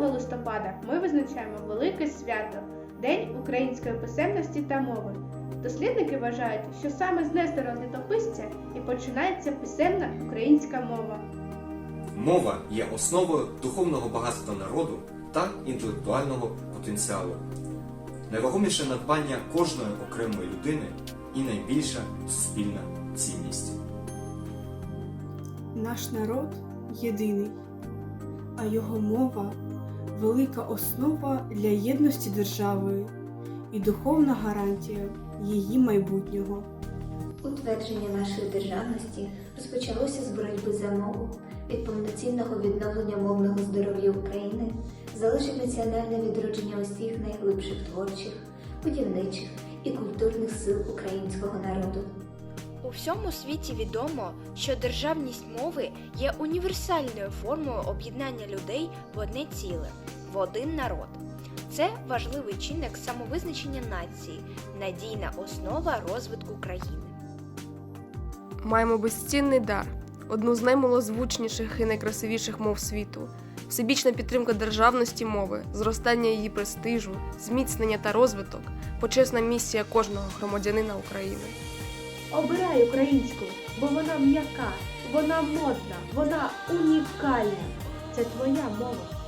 листопада ми визначаємо велике свято День української писемності та мови. Дослідники вважають, що саме з Нестора Літописця і починається писемна українська мова. Мова є основою духовного багатства народу та інтелектуального потенціалу. Найвагоміше надбання кожної окремої людини і найбільша суспільна цінність. Наш народ єдиний, а його мова велика основа для єдності держави і духовна гарантія її майбутнього. Утвердження нашої державності розпочалося з боротьби за мову. Від повноцінного відновлення мовного здоров'я України залежить національне відродження усіх найглибших творчих, будівничих і культурних сил українського народу. У всьому світі відомо, що державність мови є універсальною формою об'єднання людей в одне ціле, в один народ. Це важливий чинник самовизначення нації, надійна основа розвитку країни. Маємо безцінний дар, одну з наймилозвучніших і найкрасивіших мов світу, всебічна підтримка державності мови, зростання її престижу, зміцнення та розвиток, почесна місія кожного громадянина України. Обирай українську, бо вона м'яка, вона модна, вона унікальна. Це твоя мова.